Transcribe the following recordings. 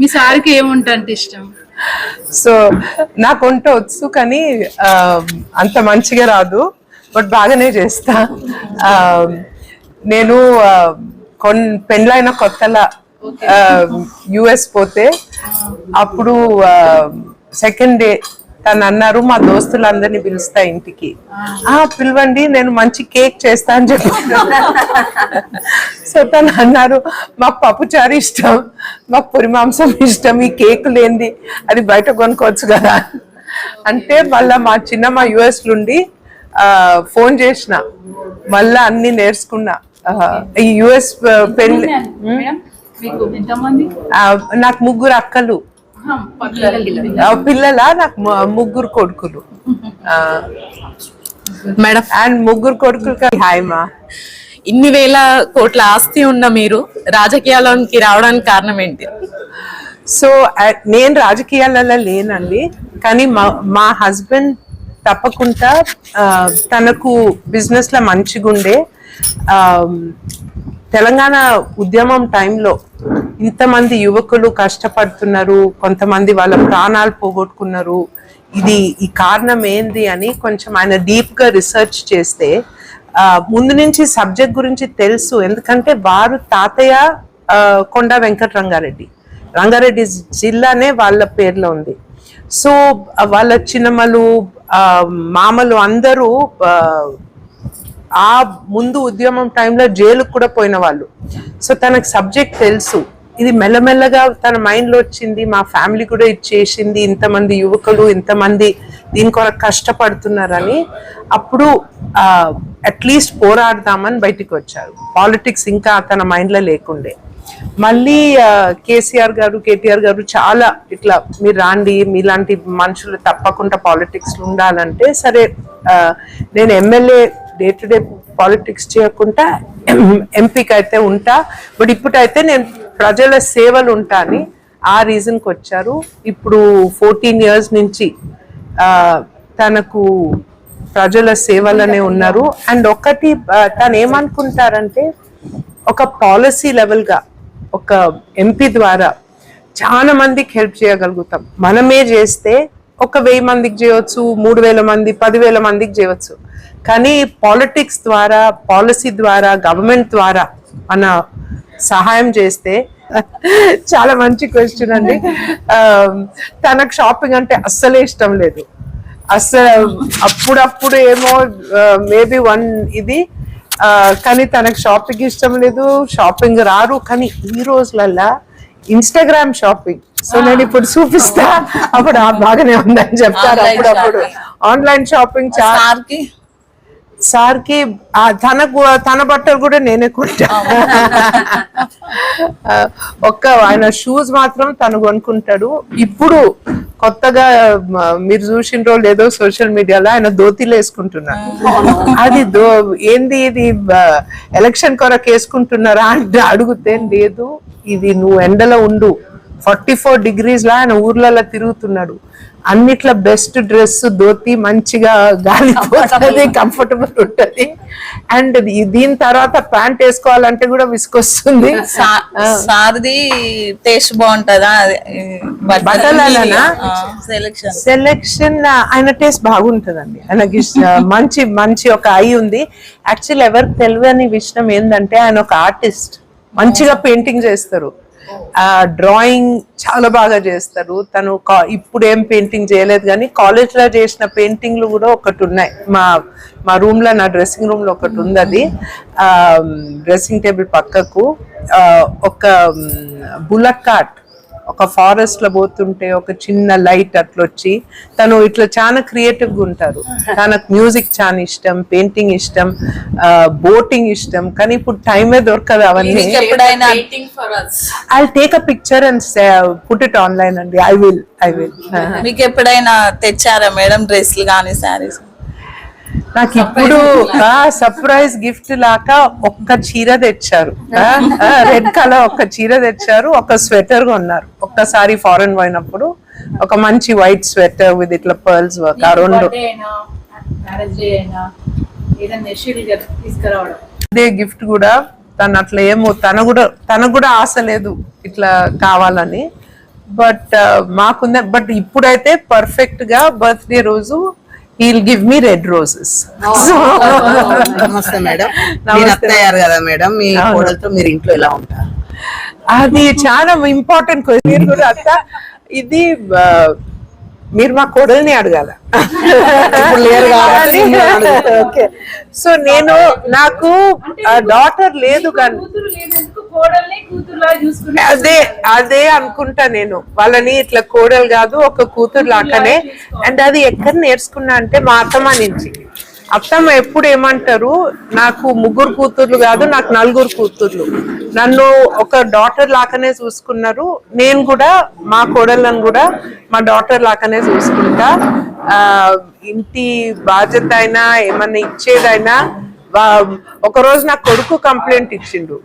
మీ సార్కి ఏముంటే ఇష్టం? సో నాకు వంట వచ్చు కానీ అంత మంచిగా రాదు. బట్ బాగానే చేస్తా. నేను కొన్ పెళ్ళైన కొత్తలా యుఎస్ పోతే అప్పుడు సెకండ్ డే తను అన్నారు. మా దోస్తులందరినీ పిలుస్తా ఇంటికి. ఆ పిలవండి నేను మంచి కేక్ చేస్తా అని చెప్పి. సో తను అన్నారు మాకు పప్పుచారు ఇష్టం మాకు పొరి మాంసం ఇష్టం ఈ కేక్ లేనిది అది బయట కొనుక్కోవచ్చు కదా. అంటే మళ్ళా మా చిన్నమ్మ యుఎస్ నుండి ఆ, ఫోన్ చేసిన. మళ్ళా అన్ని నేర్చుకున్నా. ఈ యుఎస్ పెళ్ళి నాకు ముగ్గురు అక్కలు. పిల్లలు. నాకు ముగ్గురు కొడుకులు. మేడం. అండ్ ముగ్గురు కొడుకులు హాయ్ మా. ఇన్ని వేల కోట్ల ఆస్తి ఉన్న మీరు రాజకీయాల్లోకి రావడానికి కారణం ఏంటి? సో నేను రాజకీయాలలో లేనండి. కానీ మా మా హస్బెండ్ తప్పకుండా తనకు బిజినెస్లో మంచిగుండే తెలంగాణ ఉద్యమం టైంలో ఇంతమంది యువకులు కష్టపడుతున్నారు కొంతమంది వాళ్ళ ప్రాణాలు పోగొట్టుకున్నారు. ఇది ఈ కారణం ఏంది అని కొంచెం ఆయన డీప్గా రీసెర్చ్ చేస్తే ముందు నుంచి సబ్జెక్ట్ గురించి తెలుసు. ఎందుకంటే వారు తాతయ్య కొండ వెంకట రంగారెడ్డి రంగారెడ్డి జిల్లానే వాళ్ళ పేర్లో ఉంది. సో వాళ్ళ చిన్నమ్మలు మామలు అందరూ ఆ, ఆ ముందు ఉద్యమం టైంలో జైలుకు కూడా పోయిన వాళ్ళు. సో తనకు సబ్జెక్ట్ తెలుసు. ఇది మెల్లమెల్లగా తన మైండ్లో వచ్చింది మా ఫ్యామిలీ కూడా ఇచ్చేసింది ఇంతమంది యువకులు ఇంతమంది దీని కొరకు కష్టపడుతున్నారని. అప్పుడు అట్లీస్ట్ పోరాడదామని బయటికి వచ్చారు. పాలిటిక్స్ ఇంకా తన మైండ్లో లేకుండే. మళ్ళీ కేసీఆర్ గారు కేటీఆర్ గారు చాలా ఇట్లా మీరు రాండి మీలాంటి మనుషులు తప్పకుండా పాలిటిక్స్లు ఉండాలంటే సరే నేను MLA day to day politics చేయకుండా ఎంపీకి అయితే ఉంటా బట్ ఇప్పుడైతే నేను ప్రజల సేవలు ఉంటాని. ఆ రీజన్కి వచ్చారు. ఇప్పుడు ఫోర్టీన్ ఇయర్స్ నుంచి తనకు ప్రజల సేవలనే ఉన్నారు. అండ్ ఒకటి తను ఏమనుకుంటారంటే ఒక పాలసీ లెవెల్గా ఒక ఎంపీ ద్వారా చాలా మందికి హెల్ప్ చేయగలుగుతాం. మనమే చేస్తే ఒక వెయ్యి మందికి చేయవచ్చు మూడు వేల మంది పదివేల మందికి చేయవచ్చు. కానీ పాలిటిక్స్ ద్వారా పాలసీ ద్వారా గవర్నమెంట్ ద్వారా మన సహాయం చేస్తే చాలా మంచి క్వశ్చన్ అండి. ఆ, తనకు షాపింగ్ అంటే అస్సలే ఇష్టం లేదు. అస్సలు అప్పుడప్పుడు ఏమో మేబీ వన్ ఇది ఆ, కానీ తనకు షాపింగ్ ఇష్టం లేదు షాపింగ్ రారు. కానీ ఈ రోజులల్లా ఇన్స్టాగ్రామ్ షాపింగ్ సో నేను ఇప్పుడు చూపిస్తా. అప్పుడు బాగానే ఉందని చెప్తారు అప్పుడప్పుడు. ఆన్లైన్ షాపింగ్ చాలా సార్కి సార్కి ఆ తనకు తన బట్టలు కూడా నేనే కొంటా. ఒక్క ఆయన షూస్ మాత్రం తను కొనుక్కుంటాడు. ఇప్పుడు కొత్తగా మీరు చూసిండ్రో లేదో సోషల్ మీడియాలో ఆయన ధోతీలు వేసుకుంటున్నారు. అది దో ఏంది ఇది ఎలక్షన్ కొరకు వేసుకుంటున్నారా అంటే అడిగితే లేదు. ఇది నువ్వు ఎండలో ఉండు. ఫార్టీ ఫోర్ డిగ్రీస్ లా ఆయన ఊర్లలో తిరుగుతున్నాడు. అన్నిట్ల బెస్ట్ డ్రెస్ ధోతి మంచిగా గాలి పోతుంది కంఫర్టబుల్ ఉంటది. అండ్ దీని తర్వాత ప్యాంట్ వేసుకోవాలంటే కూడా విసుకొస్తుంది సార్ది టేస్ట్ బాగుంటదా? సెలెక్షన్ సెలెక్షన్ ఆయన టేస్ట్ బాగుంటదండి. ఆయనకి మంచి మంచి ఒక ఐ ఉంది. యాక్చువల్ ఎవరికి తెలియని విషయం ఏంటంటే ఆయన ఒక ఆర్టిస్ట్ మంచిగా పెయింటింగ్ చేస్తారు. డ్రాయింగ్ చాలా బాగా చేస్తారు. తను కా- ఇప్పుడు ఏం పెయింటింగ్ చేయలేదు కానీ కాలేజ్లో చేసిన పెయింటింగ్లు కూడా ఒకటి ఉన్నాయి. మా మా రూమ్లో నా డ్రెస్సింగ్ రూమ్లో ఒకటి ఉంది అది. డ్రెస్సింగ్ టేబుల్ పక్కకు ఒక బులక్ కార్ట్ ఒక ఫారెస్ట్లో పోతుంటే ఒక చిన్న లైట్ అట్లా వచ్చి తను ఇట్లా చాలా క్రియేటివ్గా ఉంటారు. తనకు మ్యూజిక్ చాలా ఇష్టం పెయింటింగ్ ఇష్టం బోటింగ్ ఇష్టం. కానీ ఇప్పుడు టైమే దొరకదు అవన్నీ. I take a picture and put it online అండి. ఐ విల్ ఐ విల్ మీకు ఎప్పుడైనా తెచ్చారా మేడం డ్రెస్లు కానీ శారీస్ నాకు ఇప్పుడు సర్ప్రైజ్ గిఫ్ట్ లాగా ఒక్క చీర తెచ్చారు. రెడ్ కలర్ ఒక్క చీర తెచ్చారు. ఒక స్వెటర్ కొన్నారు. ఒక్కసారి ఫారెన్ పోయినప్పుడు ఒక మంచి వైట్ స్వెటర్ విత్ ఇట్లా పర్ల్స్ వర్క్ ఆ రెండు. అదే గిఫ్ట్ కూడా తను అట్లా ఏమో తన కూడా తనకు కూడా ఆశ లేదు ఇట్లా కావాలని. బట్ మాకుంద బట్ ఇప్పుడైతే పర్ఫెక్ట్గా బర్త్డే రోజు he'll give me red roses నమస్తే మేడం. అత్తయ్యారు కదా మేడం మీ. కోడలతో మీరు ఇంట్లో ఎలా ఉంటారు? అది చాలా ఇంపార్టెంట్ క్వశ్చన్ కూడా అత్త. ఇది మీరు మా కోడల్ని అడగాల. ఓకే. సో నేను నాకు డాటర్ లేదు కానీ అదే అదే అనుకుంటా నేను. వాళ్ళని ఇట్లా కోడలు కాదు ఒక కూతురు లాగానే. అండ్ అది ఎక్కడ నేర్చుకున్నా అంటే మా అత్తమ్మ నుంచి. అత్తమ్మ ఎప్పుడు ఏమంటారు నాకు ముగ్గురు కూతుర్లు కాదు నాకు నలుగురు కూతుర్లు. నన్ను ఒక డాటర్ లాగానే చూసుకున్నారు. నేను కూడా మా కోడళ్ళను కూడా మా డాటర్ లాగానే చూసుకుంటా. ఇంటి బాధ్యత అయినా ఏమన్నా ఇచ్చేదైనా ఒకరోజు ఒక రోజు నా కొడుకు కంప్లైంట్ ఇచ్చిండు.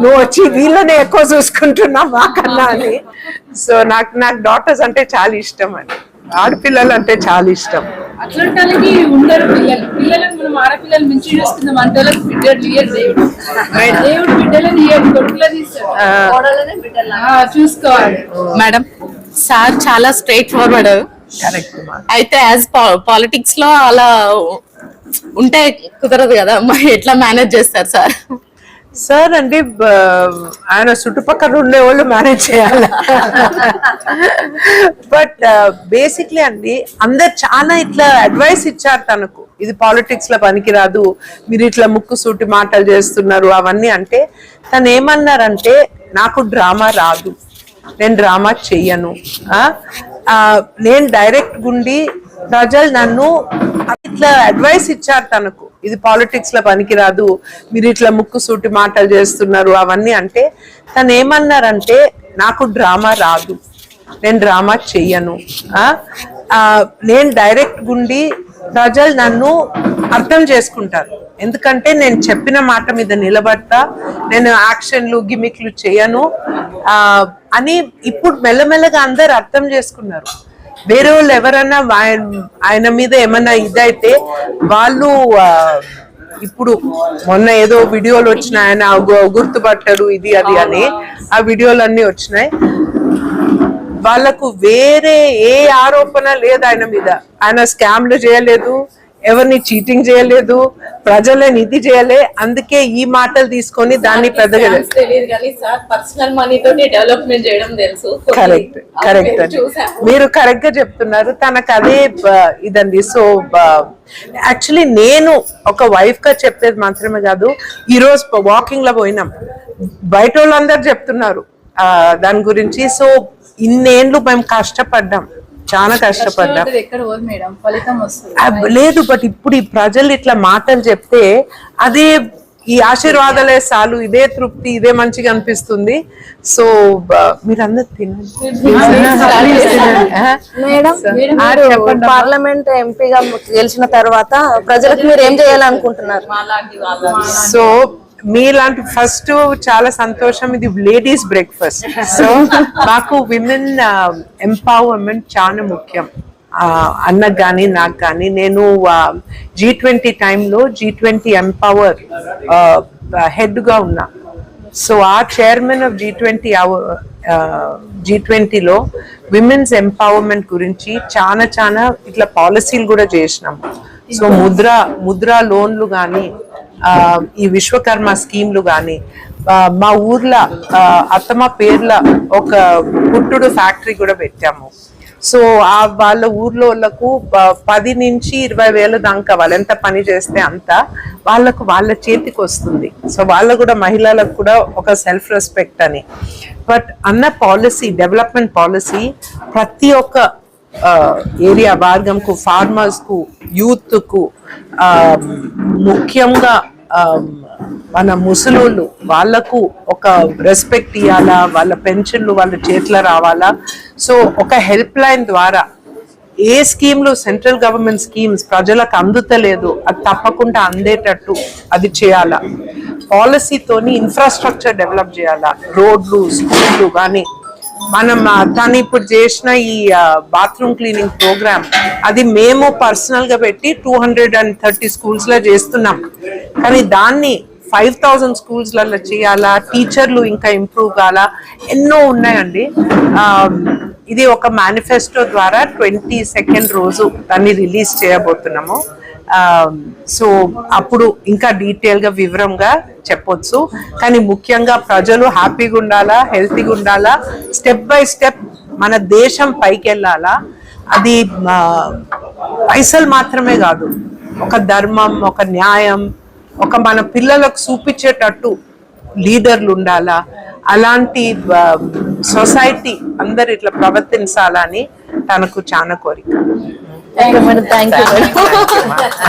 నువ్వు వచ్చి వీళ్ళనే ఎక్కువ చూసుకుంటున్నా మాకన్నా అని. సో నాకు నాకు డాటర్స్ అంటే చాలా ఇష్టం అని. ఆడపిల్లలు అంటే చాలా ఇష్టం. అట్లాంటి వాళ్ళకి ఉండరు పిల్లలు. పిల్లలకు మనం ఆడపిల్లలు మించి చూస్తున్నాం. అంటే వాళ్ళకి బిడ్డలు ఇయ్యరు దేవుడు. దేవుడు బిడ్డలను ఇయ్యరు కొడుకులో తీస్తాడు. చూసుకోవాలి. మేడం సార్ చాలా స్ట్రైట్ ఫార్వర్డ్ కరెక్ట్ అయితే యాజ్ పాలిటిక్స్లో అలా ఉంటే కుదరదు కదా? మరి ఎట్లా మేనేజ్ చేస్తారు సార్? సార్ అంటే ఆయన చుట్టుపక్కల ఉండే వాళ్ళు మేనేజ్ చేయాలి బట్ బేసిక్లీ uh, అండి అందరు చాలా ఇట్లా అడ్వైస్ ఇచ్చారు తనకు. ఇది పాలిటిక్స్లో పనికిరాదు మీరు ఇట్లా ముక్కు సూటి మాటలు చేస్తున్నారు అవన్నీ అంటే తను ఏమన్నారంటే నాకు డ్రామా రాదు నేను డ్రామా చెయ్యను. ఆ? నేను డైరెక్ట్ గుండి ప్రజలు నన్ను ఇట్లా అడ్వైస్ ఇచ్చారు తనకు. ఇది పాలిటిక్స్లో పనికిరాదు. మీరు ఇట్లా ముక్కు సూటి మాటలు చేస్తున్నారు అవన్నీ అంటే తను ఏమన్నారంటే నాకు డ్రామా రాదు. నేను డ్రామా చెయ్యను. ఆ? నేను డైరెక్ట్ గుండి ప్రజలు నన్ను అర్థం చేసుకుంటారు. ఎందుకంటే నేను చెప్పిన మాట మీద నిలబడతా నేను యాక్షన్లు గిమిక్లు చేయను. ఆ, అని ఇప్పుడు మెల్లమెల్లగా అందరు అర్థం చేసుకున్నారు. వేరే వాళ్ళు ఎవరన్నా ఆయన- మీద ఏమన్నా ఇదైతే వాళ్ళు ఇప్పుడు మొన్న ఏదో వీడియోలు వచ్చినాయి ఆయన గుర్తుపట్టడు ఇది అది అని. ఆ వీడియోలు అన్ని వచ్చినాయి. వాళ్ళకు వేరే ఏ ఆరోపణ లేదు ఆయన మీద. ఆయన స్కామ్లు చేయలేదు. ఎవరిని చీటింగ్ చేయలేదు ప్రజలని ఇది చేయలే అందుకే ఈ మాటలు తీసుకొని దాన్ని పెద్దగా పర్సనల్ డెవలప్మెంట్ చేయడం తెలుసు. కరెక్ట్ కరెక్ట్ అండి. మీరు కరెక్ట్గా చెప్తున్నారు. తనకు అదే ఇదండి. సో యాక్చువల్లీ నేను ఒక వైఫ్గా చెప్పేది మాత్రమే కాదు ఈ రోజు వాకింగ్లో పోయినాం. బయట వాళ్ళందరూ చెప్తున్నారు దాని గురించి. సో ఇన్నేళ్ళు మేము కష్టపడ్డాం. చాలా కష్టపడ్డాం. కష్టపడ్డది ఎక్కడ పోదు మేడం. ఫలితం వస్తుంది. అబ్బ, లేదు బట్ ఇప్పుడు ఈ ప్రజలు ఇట్లా మాటలు చెప్తే అదే ఈ ఆశీర్వాదాలే చాలు ఇదే తృప్తి ఇదే మంచిగా అనిపిస్తుంది. సో మీరందరూ తినండి. పార్లమెంట్ ఎంపీగా గెలిచిన తర్వాత ప్రజలకు మీరు ఏం చేయాలనుకుంటున్నారు? సో మీలాంటి ఫస్ట్ చాలా సంతోషం. ఇది లేడీస్ బ్రేక్ఫాస్ట్. సో మాకు విమెన్ ఎంపవర్మెంట్ చాలా ముఖ్యం. అన్నకు కానీ నాకు కానీ నేను జీ ట్వంటీ టైంలో జీ ట్వంటీ ఎంపవర్ హెడ్గా ఉన్నా. సో ఆ chairman of G twenty G ట్వంటీలో విమెన్స్ ఎంపవర్మెంట్ గురించి చాలా చాలా ఇట్లా పాలసీలు కూడా చేసినాము. సో ముద్ర ముద్ర లోన్లు కానీ ఈ విశ్వకర్మ స్కీమ్లు కానీ మా ఊర్లో అత్తమ్మ పేర్ల ఒక పుట్టుడు ఫ్యాక్టరీ కూడా పెట్టాము. సో ఆ వాళ్ళ ఊర్లో వాళ్ళకు పది నుంచి ఇరవై వేల దాకా వాళ్ళు ఎంత పని చేస్తే అంత వాళ్ళకు వాళ్ళ చేతికి వస్తుంది. సో వాళ్ళ కూడా మహిళలకు కూడా ఒక సెల్ఫ్ రెస్పెక్ట్ అని. బట్ అన్న పాలసీ డెవలప్మెంట్ పాలసీ ప్రతి ఒక్క ఏరియా వర్గంకు ఫార్మర్స్కు యూత్కు ముఖ్యంగా మన ముసలోళ్ళు వాళ్ళకు ఒక రెస్పెక్ట్ ఇవ్వాలా వాళ్ళ పెన్షన్లు వాళ్ళ చేతిలో రావాలా? సో ఒక హెల్ప్ లైన్ ద్వారా ఏ స్కీమ్లు సెంట్రల్ గవర్నమెంట్ స్కీమ్స్ ప్రజలకు అందుతలేదు అది తప్పకుండా అందేటట్టు అది చేయాలా? పాలసీతోని ఇన్ఫ్రాస్ట్రక్చర్ డెవలప్ చేయాలా? రోడ్లు స్కూళ్ళు కానీ మనం తను ఇప్పుడు చేసిన ఈ బాత్రూమ్ క్లీనింగ్ ప్రోగ్రామ్ అది మేము పర్సనల్గా పెట్టి టూ హండ్రెడ్ అండ్ థర్టీ స్కూల్స్లో చేస్తున్నాం. కానీ దాన్ని ఫైవ్ థౌజండ్ స్కూల్స్లలో చేయాలా టీచర్లు ఇంకా ఇంప్రూవ్ కావాలా ఎన్నో ఉన్నాయండి. ఇది ఒక మేనిఫెస్టో ద్వారా ట్వంటీ సెకండ్ రోజు దాన్ని రిలీజ్ చేయబోతున్నాము. Um, సో అప్పుడు ఇంకా డీటెయిల్గా వివరంగా చెప్పొచ్చు. కానీ ముఖ్యంగా ప్రజలు హ్యాపీగా ఉండాలా హెల్తీగా ఉండాలా స్టెప్ బై స్టెప్ మన దేశం పైకి వెళ్ళాలా అది పైసలు మాత్రమే కాదు. ఒక ధర్మం ఒక న్యాయం ఒక మన పిల్లలకు చూపించేటట్టు లీడర్లు ఉండాలా అలాంటి సొసైటీ అందరు ఇట్లా ప్రవర్తించాలని తనకు చాలా కోరిక. Thank you, to Thank you.